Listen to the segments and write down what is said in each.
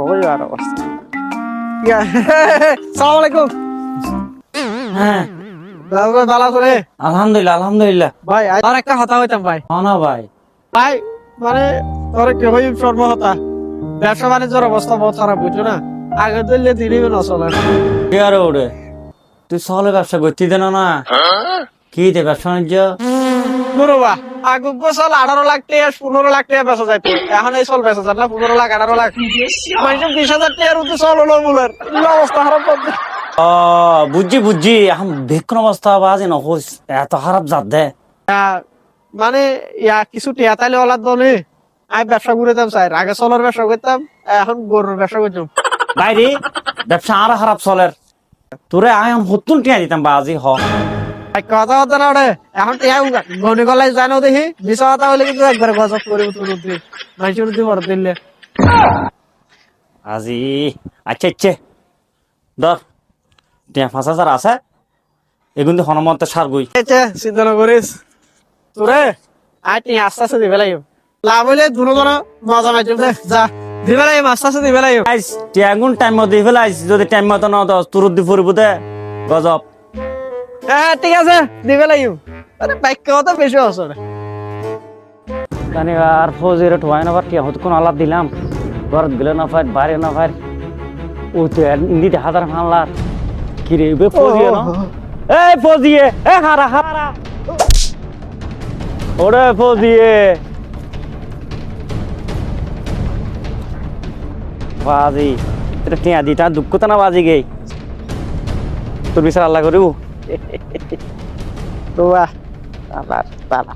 ওই আর অবস্থা সালাম আলাইকুম হ্যাঁ ভালো আছো আলহামদুলিল্লাহ আলহামদুলিল্লাহ। ভাই আর একটা কথা হইতাম ভাই। হ্যাঁ না ভাই। ভাই মানে তোর কি হই সর্বহতা ব্যবসা বাণিজ্যের অবস্থা বহুত খারাপ বুঝছ না? আগে দিলে দিনই না চলে। কি আর ওরে? তুই সহলে ব্যবসা করতে দেন না কি দে ব্যবসা বাণিজ্য? নুরবা আগে বছর আঠারো লাখ টাকা পনেরো লাখ টাকা বেচা এখন এই চল বেচা যায় না পনেরো লাখ আঠারো লাখ। মানুষ বিশ হাজার টাকার উঠে চল হলো বলে অবস্থা খারাপ করছে। বুঝছি বুঝছি। এখন বেক্ষণ অবস্থা বাজে নহস এত খারাপ জাত দে। মানে ইয়া কিছু টিয়া তাইলে ওলাদ দলে আমি ব্যবসা করতাম স্যার আগে চলার ব্যবসা করতাম এখন গরুর ব্যবসা করতাম। বাইরে ব্যবসা আরও খারাপ চলের। তোরে আমি হতুন টিয়া দিতাম বাজি হ। আর কথা হতো না ওরে। এখন গনি গলাই জানো দেখি। বিষয় কথা হলে কিন্তু একবারে গজব করে উঠবে বড় দিলে। আজি আচ্ছা ধর টিয়া পাঁচ হাজার আছে এগুন দিয়ে হনুমন্তের সার গই আচ্ছা চিন্তা না করিস। তোরে আর টিয়া আস্তে আস্তে দিবে লাগিব। লাভ হইলে দুজন মজা মাইছিম দে যা দিবে লাগিব আস্তে আস্তে দিবে লাগিব। টিয়া গুণ টাইম মতো দিয়ে ফেলাইস যদি টাইম মতো না তোর দি ফুরিব দে। গজব। হ্যাঁ ঠিক আছে দিবে লাগিব। আরে বাইক কথা বেশি জানি আর ফৌজির ঠোয়াই না হতো কোন আলাপ দিলাম। ঘরত গেলে না ফাইট বাইরে না ফাইট ও তো ইন্দিতে হাজার হামলার কি রে বে ফৌজিয়ে না? এই ফৌজিয়ে এ হারা হারা। ওরে ফৌজিয়ে। বাজি। এটা টিয়া দিটা দুঃখ তো না বাজি গে তোর বিচার আল্লাহ করিব? বাহ আবার তালা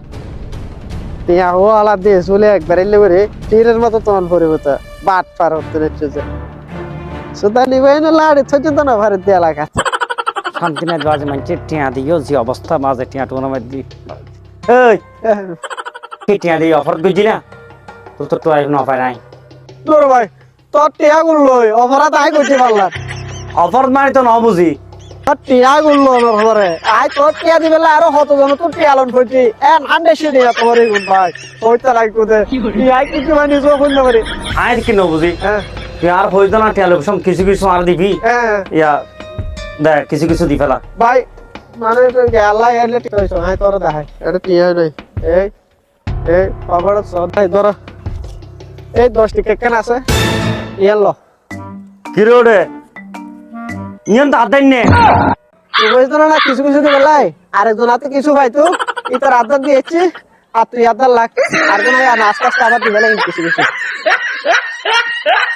টিয়া ও আলা দিয়ে চলে একবার এলে করে তীরের মতো তখন পরিব তো বাট পার হতে রেখেছে যে। সুদা নিবাই না লাড়ি থইছে তো না ভারত এলাকা। শান্তি নাই বাজে মানছে টিয়া দিও যে অবস্থা বাজে টিয়া টুর্নামেন্ট দি। এই। কি টিয়া অফার না? তো নাই। তোর ভাই তোর টিয়া গুলো অপরাধ আই করতে পারলাম। অফার মানে তো ন বুঝি। তোর টিয়া গুলো আমার ঘরে। আই তোর টিয়া দিবে আরও হত জন তোর টিয়া লন করছি এন হান্ডে সিডি তোমার এই গুণ ভাই। লাগতো দে টিয়া কিছু মানে নিজেও খুঁজতে পারি? আয় কি ন বুঝি আর হইত না টিয়া লোক কিছু কিছু আর দিবি। হ্যাঁ ইয়া দেখ কিছু কিছু দি ফেলা। ভাই মানে তো গেলা এলে ঠিক হইছো আই তোর দেখাই। এটা টিয়া নাই। এই এই খবর সদাই ধর। এই দশ টিকা কেন আছে? ইয়েলো কি রে ওরে ইয়ন তো আদাই নে বুঝতো না কিছু কিছু দিবে লাই আরেকজন হাতে কিছু ভাই তো। ই তোর আদার দিয়েছি, আর তুই আদার লাগ আর কোনো আস্তে আস্তে আবার দিবে লাগে কিছু কিছু।